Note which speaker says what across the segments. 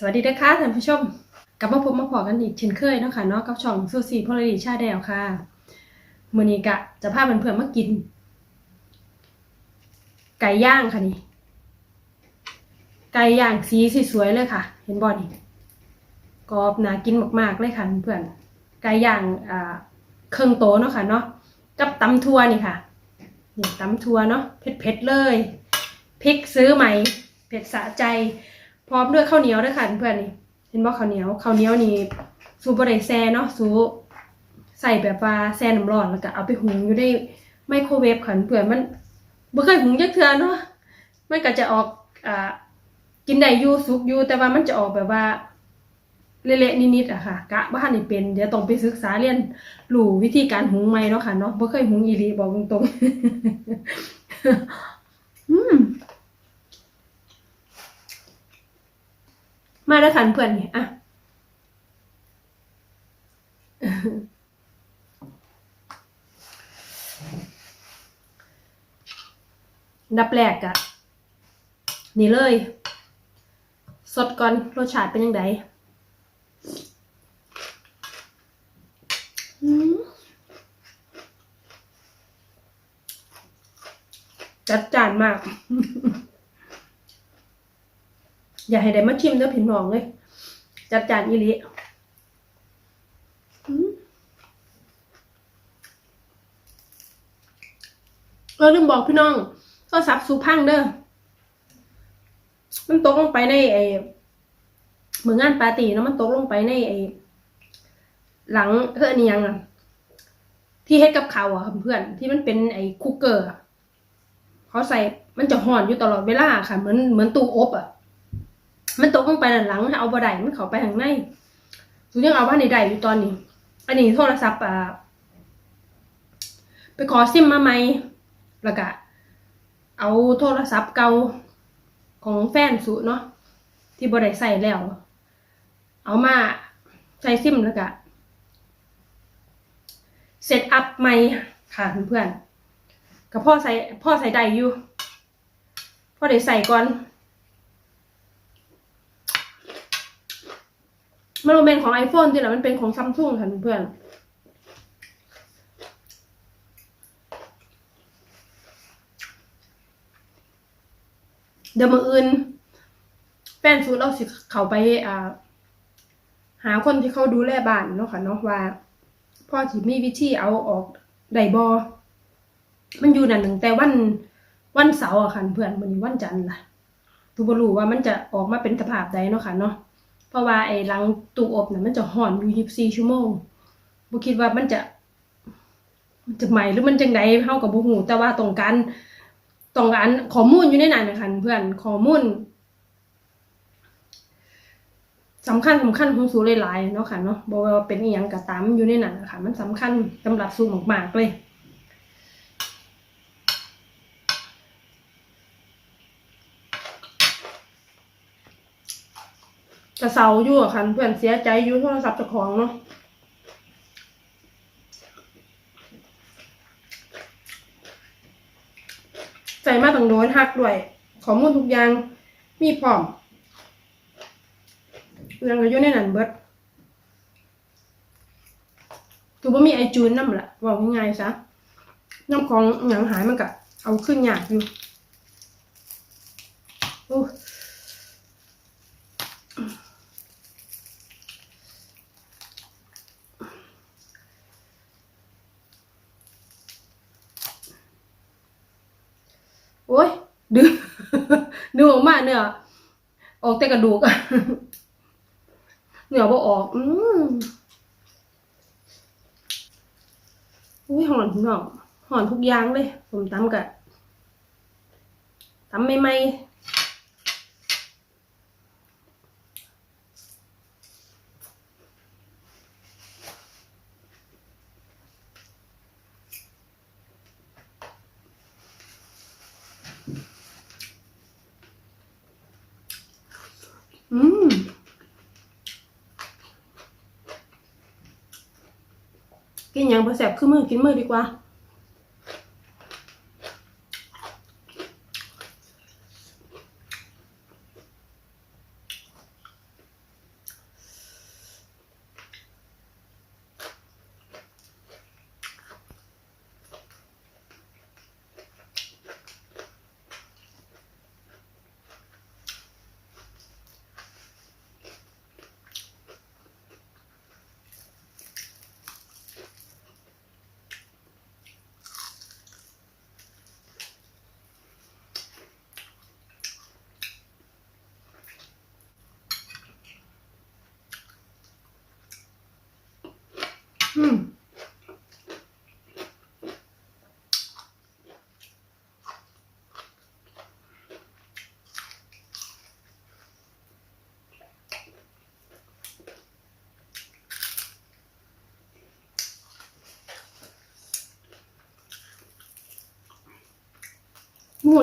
Speaker 1: สวัสดีนะคะท่านผู้ชม กลับมาพบมาพอกันอีกเช่นเคยเนาะค่ะเนาะกับช่องซูซี่พลดีชาแดวค่ะมือนี้กะจะพาเพื่อนๆมากิน ไก่ย่างค่ะนี่ ไก่ย่างสีสวยเลยค่ะ เห็นบ่นี่กรอบน่ากินมากๆเลยค่ะเพื่อนไก่ย่างอ่าเครื่องโตเนาะค่ะเนาะกับตำทัวนี่ค่ะนี่ตำทัวเนาะเผ็ดๆเลยพริกซื้อใหม่เผ็ดสะใจ พร้อมด้วยข้าวเหนียวด้วยค่ะเพื่อนๆนี่เห็นบ่ข้าวเหนียวข้าวเหนียวนี่สูบะไดแซ่เนาะสูใส่แบบว่าแซ่น้ำร้อนแล้วก็เอาไปหุงอยู่ในไมโครเวฟค่ะเพื่อนมันบ่เคยหุงจักเทือเนาะมันก็จะออกอ่ากินได้อยู่สุกอยู่แต่ว่ามันจะออกแบบว่าเละๆนิดๆอะค่ะ กะบ้านนี่เป็นเดี๋ยวต้องไปศึกษาเรียนรู้วิธีการหุงใหมเนาะค่ะเนาะบ่เคยหุงอีหลีบอกตรงๆอืม มาแล้วค่ะเพื่อนนี่อะดับแรกอะนี่เลย สดก่อนรสชาติเป็นยังไงจัดจานมาก อย่าให้ได้มาชิมเด้อพี่น้องเลยจัดจานอีลีอืมเออลืมบอกพี่น้องโทรศัพท์สูพังเด้อ มันตกลงไปในไอ้เหมือนงานปาร์ตี้เนาะมันตกลงไปในไอ้หลังเอออันนี้ยังอะ ที่เฮ็ดกับเขาอะเพื่อนที่มันเป็นไอ้คุกเกอร์เขาใส่มันจะห่อนอยู่ตลอดเวลาค่ะ เหมือนเหมือนตู้อบอะ มันตกลงไปด้านหลังเอาบ่ได้มันเข้าไปข้างในสูยังเอาว่าในได้อยู่ตอนนี้ อันนี้โทรศัพท์อ่าไปขอซิมมาใหม่แล้วก็เอาโทรศัพท์เก่าของแฟนสุเนาะที่บ่ได้ใส่แล้ว เอามาใส่ซิมแล้วก็เซตอัพใหม่ค่ะเพื่อนๆกับพ่อใส่พ่อใส่ได้อยู่พ่อได้ใส่ก่อน มันเป็นของ iPhone ที่แหละมันเป็นของซัมซุงค่ะเพื่อนเดี๋ยวมืออื่นแฟนซูเราสิเขาไปอ่าหาคนที่เขาดูแลบ้านเนาะค่ะเนาะว่าพ่อที่มีวิธีเอาออกไดบอมันอยู่นั่นหนึ่งแต่วันวันเสาร์อะค่ะเพื่อนวันนี้วันจันทร์ล่ะตูบรู้ว่ามันจะออกมาเป็นสภาพใดเนาะค่ะเนาะ เพราะว่าไอ้หลังตู้อบน่ะมันจะห่อนอยู่ 24 ชั่วโมงบ่คิดว่ามันจะ มันจะใหม่หรือมันจังไดเฮาก็บ่ฮู้แต่ว่าต้องการต้องการข้อมูลอยู่ในนั้นนะคะเพื่อนข้อมูลสำคัญสำคัญของสูหลายๆเนาะค่ะเนาะบ่ว่าเป็นอีหยังก็ตามอยู่ในนั้นนะคะมันสำคัญสำหรับสูมากๆเลย กระเซาอยู่อะค่ะเพื่อนเสียใจอยู่โทรศัพท์เจ้าของเนาะใส่มาตั้งโดนหักด้วยข้อมูลทุกอย่างมีพร้อมเรื่องก็อยู่ในนั้นเบิดคือว่ามีไอจูนนั่นแหละบอกง่ายๆซะน้ำของหยังหายมันก็เอาขึ้นยากอยู่โอ้ โอ้ยดึง ดึงออกมาเนื้อ ออกแต่กระดูกอะเนื้อบ่ออก อืมอุ้ยหอนพี่น้องหอนทุกอย่างเลย ผมตำกะตำไม่ไอืมกินอย่างพอแสบคือมือกินมือดีกว่า หมู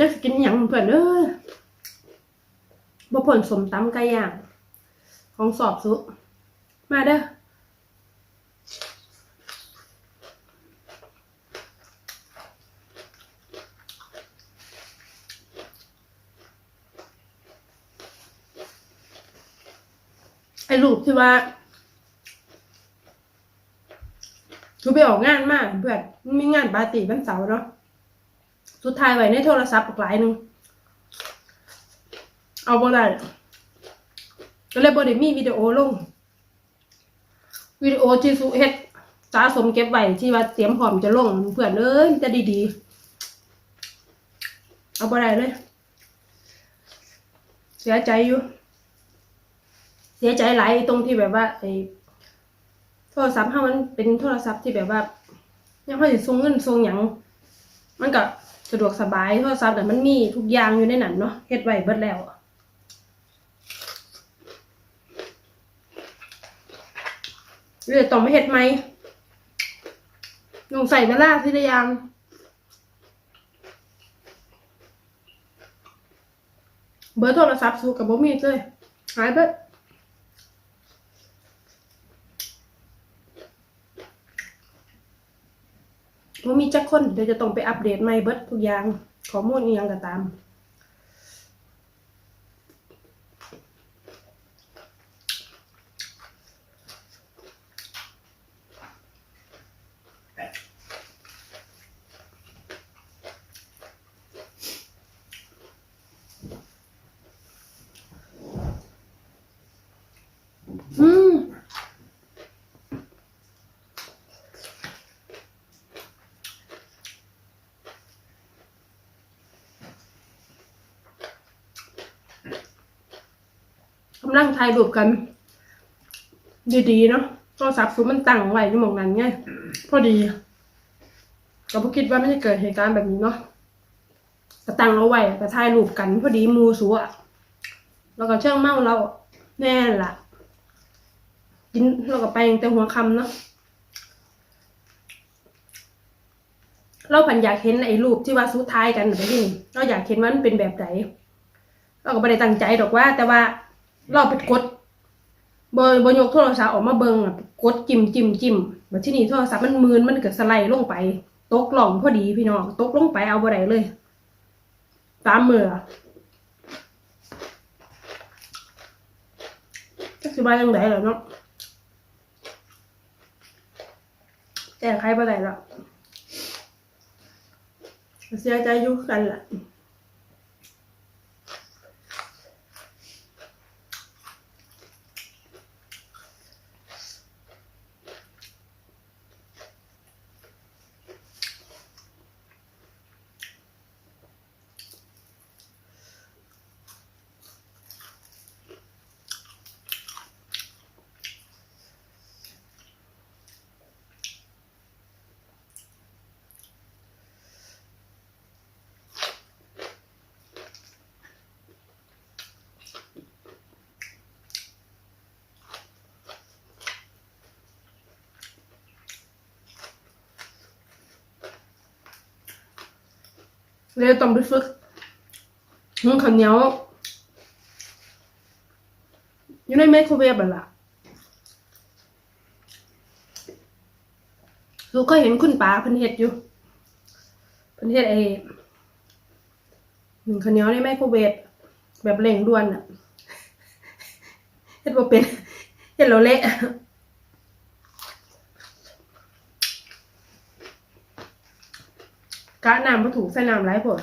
Speaker 1: จะกินอย่างเพื่อนเด้อบะผลสมตำก่ย่าง ของสอบสุ มาเด้อ ไอ้รูปที่ว่าคือไปออกงานมากเพื่อนมีงานปาร์ตี้วันเสาร์เนาะสุดท้ายไว้ในโทรศัพท์อีกหลายหนึ่งเอาบ่ได้ก็เลยบ่ได้มีวิดีโอลงวิดีโอที่สุเฮ็ดสะสมเก็บไว้ที่ว่าเตรียมพร้อมจะลงเพื่อนเอ้ยจะดีๆ เอาบ่ได้เลย เสียใจอยู่ เสียใจหลายตรงที่แบบว่าไอ้โทรศัพท์เฮามันเป็นโทรศัพท์ที่แบบว่ายังพอสิส่งเงินส่งหยังมันก็สะดวกสบายโทรศัพท์แต่มันมีทุกอย่างอยู่ในนั้นเนาะเฮ็ดไว้เบิดแล้วอะเลยต้องมาเฮ็ดใหมลงใส่เวลาทีละอย่างเบอร์โทรศัพท์สู้กับบ่มีเลยหายเบิ ว่ามีจักคนเดี๋ยวจะต้องไปอัปเดตใหม่เบิดทุกอย่างข้อมูลอีหยังก็ตาม อืม กำลังถ่ายรูปกัน ดีๆเนาะโทรศัพท์ซูมันตั้งไว้ที่มองนั้นไงพอดีก็บ่คิดว่าไม่จะเกิดเหตุการณ์แบบนี้เนาะก็ตั้งเอาไว้ก็ถ่ายรูปกัน พอดีมูสัวแล้วก็เชื่องเมาเราแน่ล่ะกินเราก็ไปตั้งแต่หัวคำเนาะเราผันอยากเห็นไอ้รูปที่ว่าสุดท้ายกันแบบนี้เราอยากเห็นว่ามันเป็นแบบไหนเราก็ไม่ได้ตั้งใจดอกว่า แต่ว่า เราไปกดบอบอยกโทรศัพท์ออกมาเบิงอะกดจิ้มจิ้มจิ้มแบบที่นี่โทรศัพท์มันมืนมันเกิดสไลด์ลงไปตกหล่องพอดีพี่น้องตกลงไปเอาบ่ได้เลย ตามมือก็สิบายยังไงเหรอเนาะแต่ใครบ่ได้แล้วเสียใจยุ่กันแหละ เลยต้องไปฝึกหุงข้าวเหนียวอยู่ในไมโครเวฟอะล่ะลูกก็เห็นคุณป้าเพิ่นเฮ็ดอยู่เพิ่นเฮ็ดไอ้หุงข้าวเหนียวในไมโครเวฟแบบเร่งด่วนอะเฮ็ดบ่เป็นเฮ็ดแล้วเละ กะน้ำบ่ถูกใส่น้ำหลายโพด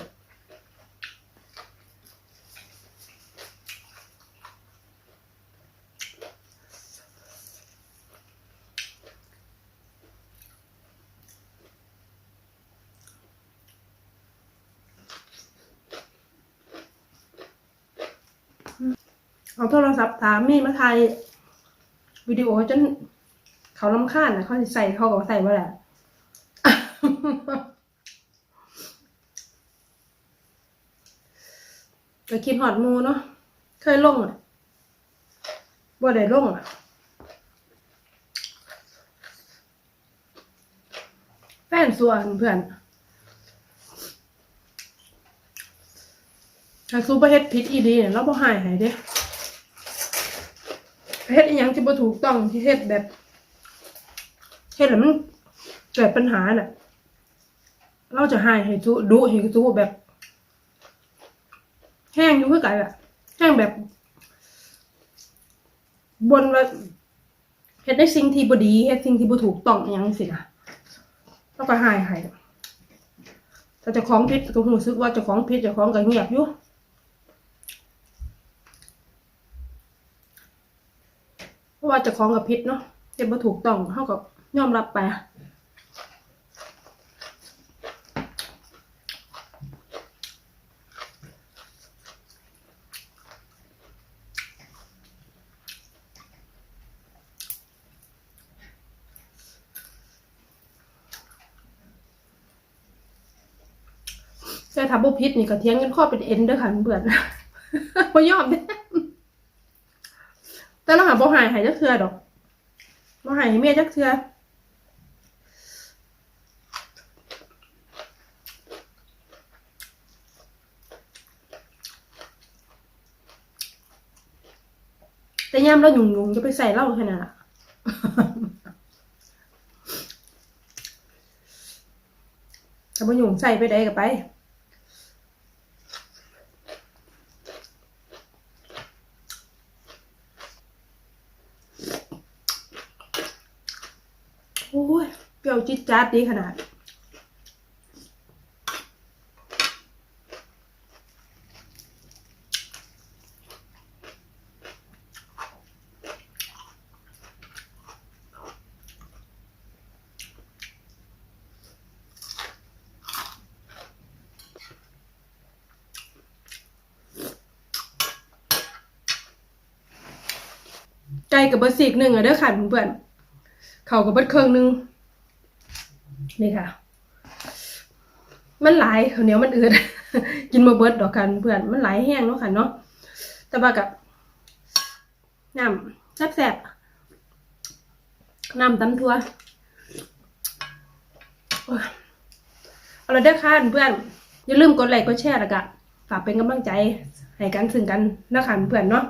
Speaker 1: เอาโทรศัพท์ถามมีมาถ่ายวิดีโอจนเขาลำคาญนะเขาใส่เขาก็ใส่ว่าแหละ ไปคิดหอดมูเนาะ เคยลงอะบ่ได้ลงอะ แฟนส่วนเพื่อนถ้าซูประเฮ็ดผิดอีดีเนี่ยเราบ่หายหายเด้เฮ็ดอีหยังที่บ่ถูกต้องที่เฮ็ดแบบเฮ็ดแล้วมันเกิดปัญหาน่ะ เราจะหายให้จูดุให้จูแบบ แห้งอยู่คือกันอะแห้งแบบ บนว่าเฮ็ดได้สิ่งที่บ่ดีเฮ็ดสิ่งที่บ่ถูกต้องอหยังสินะแล้วก็หายหายแต่เจ้าของผิดก็รู้สึกว่าเจ้าของผิดเจ้าของก็เงียบอยู่เพราะว่าเจ้าของกับผิดเนาะเฮ็ดบ่ถูกต้องเฮาก็ยอมรับไป แต่ถ้าบ่ผิดนี่ก็เถียงกันข้อเป็นเอ็นเด้อค่ะเพื่อนบ่ยอมเด้แต่เราหาบ่หายหายจักเทือดอกบ่หายให้เมียจักเทือแต่ยามเราหยุ่งๆจะไปใส่เหล้าแค่นั้นล่ะถ้าบ่หยุ่งใส่ไปได้ก็ไป โอ้ยเปรี้ยว จิ๊ดจ๊าดดีขนาด ไก่กับเบอร์สิกหนึ่งอะเด้อค่ะเพื่อนๆเขากับเบิดเครื่องหนึ่ง นี่ค่ะ มันหลายข้าวเหนียวมันอืดกินมาเบิดดอกกันเพื่อนมันหลายแห้งเนาะค่ะเนาะแต่ว่ากับน้ำแซ่บๆน้ำตำทั่วโอ้ยเอาละเด้อค่ะเพื่อนอย่าลืมกดไลค์กดแชร์แล้วก็ฝากเป็นกำลังใจให้กันซึ่งกันนะคะเพื่อนเนาะ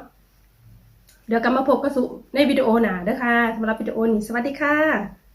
Speaker 1: เดี๋ยวกลับมาพบกับสุในวิดีโอหนาเด้อค่ะสำหรับวิดีโอนี้สวัสดีค่ะ